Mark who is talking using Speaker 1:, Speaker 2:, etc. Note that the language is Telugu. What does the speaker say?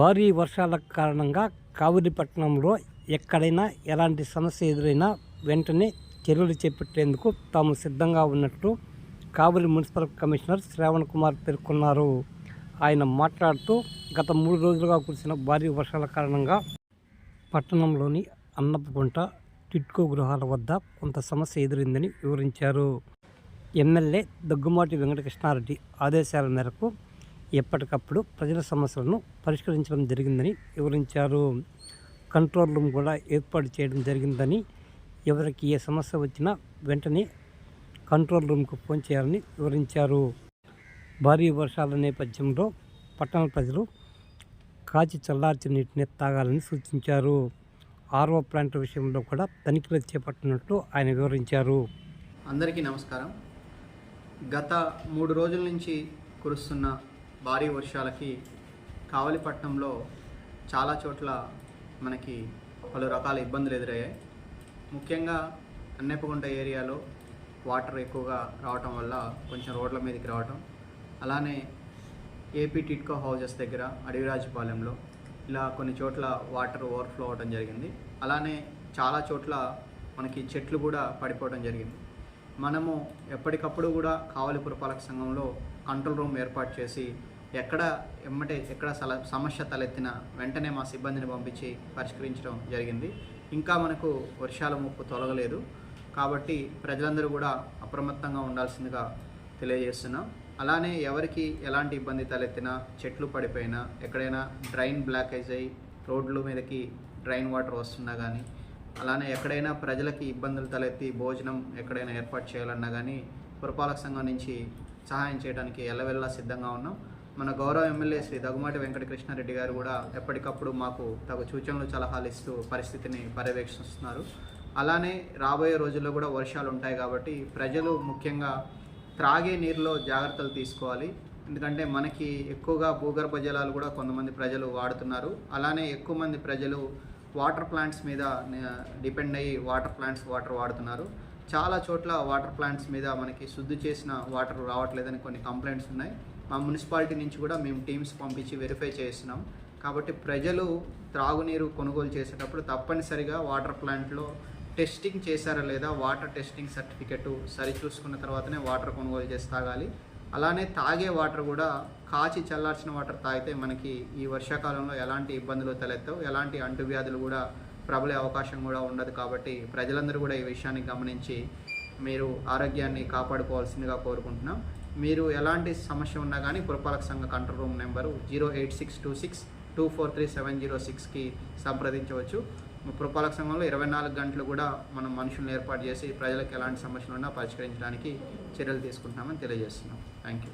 Speaker 1: భారీ వర్షాల కారణంగా కావిరిపట్నంలో ఎక్కడైనా ఎలాంటి సమస్య ఎదురైనా వెంటనే చర్యలు చేపట్టేందుకు తాము సిద్ధంగా ఉన్నట్లు కావిరి మున్సిపల్ కమిషనర్ శ్రావణ్ కుమార్ పేర్కొన్నారు. ఆయన మాట్లాడుతూ గత మూడు రోజులుగా కురిసిన భారీ వర్షాల కారణంగా పట్టణంలోని అన్నపగుంట టిట్కో గృహాల వద్ద కొంత సమస్య ఎదురైందని వివరించారు. ఎమ్మెల్యే దగ్గుమాటి వెంకటకృష్ణారెడ్డి ఆదేశాల మేరకు ఎప్పటికప్పుడు ప్రజల సమస్యలను పరిష్కరించడం జరిగిందని వివరించారు. కంట్రోల్ రూమ్ కూడా ఏర్పాటు చేయడం జరిగిందని ఎవరికి ఏ సమస్య వచ్చినా వెంటనే కంట్రోల్ రూమ్కు ఫోన్ చేయాలని వివరించారు. భారీ వర్షాల నేపథ్యంలో పట్టణ ప్రజలు కాచి చల్లార్చిన నీటిని తాగాలని సూచించారు. ఆర్ఓ ప్లాంట్ విషయంలో కూడా తనిఖీలు చేపట్టినట్లు ఆయన వివరించారు.
Speaker 2: అందరికీ నమస్కారం. గత మూడు రోజుల నుంచి కురుస్తున్న భారీ వర్షాలకి కావలిపట్నంలో చాలా చోట్ల మనకి పలు రకాల ఇబ్బందులు ఎదురయ్యాయి. ముఖ్యంగా అన్నెప్పగుంట ఏరియాలో వాటర్ ఎక్కువగా రావటం వల్ల కొంచెం రోడ్ల మీదకి రావటం. అలానే ఏపీ టిట్కో హౌజెస్ దగ్గర అడవిరాజుపాలెంలో ఇలా కొన్ని చోట్ల వాటర్ ఓవర్ఫ్లో అవడం జరిగింది. అలానే చాలా చోట్ల మనకి చెట్లు కూడా పడిపోవడం జరిగింది. మనము ఎప్పటికప్పుడు కూడా కావలి పురపాలక సంఘంలో కంట్రోల్ రూమ్ ఏర్పాటు చేసి ఎక్కడ ఎమ్మటే ఎక్కడ సల సమస్య తలెత్తిన వెంటనే మా సిబ్బందిని పంపించి పరిష్కరించడం జరిగింది. ఇంకా మనకు వర్షాల ముప్పు తొలగలేదు. కాబట్టి ప్రజలందరూ కూడా అప్రమత్తంగా ఉండాల్సిందిగా తెలియజేస్తున్నాం. అలానే ఎవరికి ఎలాంటి ఇబ్బంది తలెత్తినా చెట్లు పడిపోయినా ఎక్కడైనా డ్రైన్ బ్లాకేజ్ అయ్యి రోడ్ల మీదకి డ్రైన్ వాటర్ వస్తున్నా కానీ అలానే ఎక్కడైనా ప్రజలకి ఇబ్బందులు తలెత్తి భోజనం ఎక్కడైనా ఏర్పాటు చేయాలన్నా కానీ పురపాలక సంఘం నుంచి సహాయం చేయడానికి ఎల్లవెల్లా సిద్ధంగా ఉన్నాం. మన గౌరవ ఎమ్మెల్యే శ్రీ దగ్గుమాటి వెంకటకృష్ణారెడ్డి గారు కూడా ఎప్పటికప్పుడు మాకు తగు సూచనలు సలహాలు ఇస్తూ పరిస్థితిని పర్యవేక్షిస్తున్నారు. అలానే రాబోయే రోజుల్లో కూడా వర్షాలు ఉంటాయి కాబట్టి ప్రజలు ముఖ్యంగా త్రాగే నీరులో జాగ్రత్తలు తీసుకోవాలి. ఎందుకంటే మనకి ఎక్కువగా భూగర్భ జలాలు కూడా కొంతమంది ప్రజలు వాడుతున్నారు. అలానే ఎక్కువ మంది ప్రజలు వాటర్ ప్లాంట్స్ మీద డిపెండ్ అయ్యి వాటర్ ప్లాంట్స్ వాటర్ వాడుతున్నారు. చాలా చోట్ల వాటర్ ప్లాంట్స్ మీద మనకి శుద్ధి చేసిన వాటర్ రావట్లేదని కొన్ని కంప్లైంట్స్ ఉన్నాయి. మా మున్సిపాలిటీ నుంచి కూడా మేము టీమ్స్ పంపించి వెరిఫై చేస్తున్నాం. కాబట్టి ప్రజలు త్రాగునీరు కొనుగోలు చేసేటప్పుడు తప్పనిసరిగా వాటర్ ప్లాంట్లో టెస్టింగ్ చేశారా లేదా వాటర్ టెస్టింగ్ సర్టిఫికెట్ సరి చూసుకున్న తర్వాతనే వాటర్ కొనుగోలు చేసి తాగాలి. అలానే తాగే వాటర్ కూడా కాచి చల్లార్చిన వాటర్ తాగితే మనకి ఈ వర్షాకాలంలో ఎలాంటి ఇబ్బందులు తలెత్తవు. ఎలాంటి అంటువ్యాధులు కూడా ప్రబలే అవకాశం కూడా ఉండదు కాబట్టి ప్రజలందరూ కూడా ఈ విషయాన్ని గమనించి మీరు ఆరోగ్యాన్ని కాపాడుకోవాల్సిందిగా కోరుకుంటున్నాం. మీరు ఎలాంటి సమస్య ఉన్నా కానీ పురపాలక సంఘ control room number zero eight six two six two four three seven zero సిక్స్కి సంప్రదించవచ్చు. పురపాలక సంఘంలో ఇరవై నాలుగు గంటలు కూడా మనం మనుషులను ఏర్పాటు చేసి ప్రజలకు ఎలాంటి సమస్యలు ఉన్నా పరిష్కరించడానికి చర్యలు తీసుకుంటున్నామని తెలియజేస్తున్నాం. Thank you.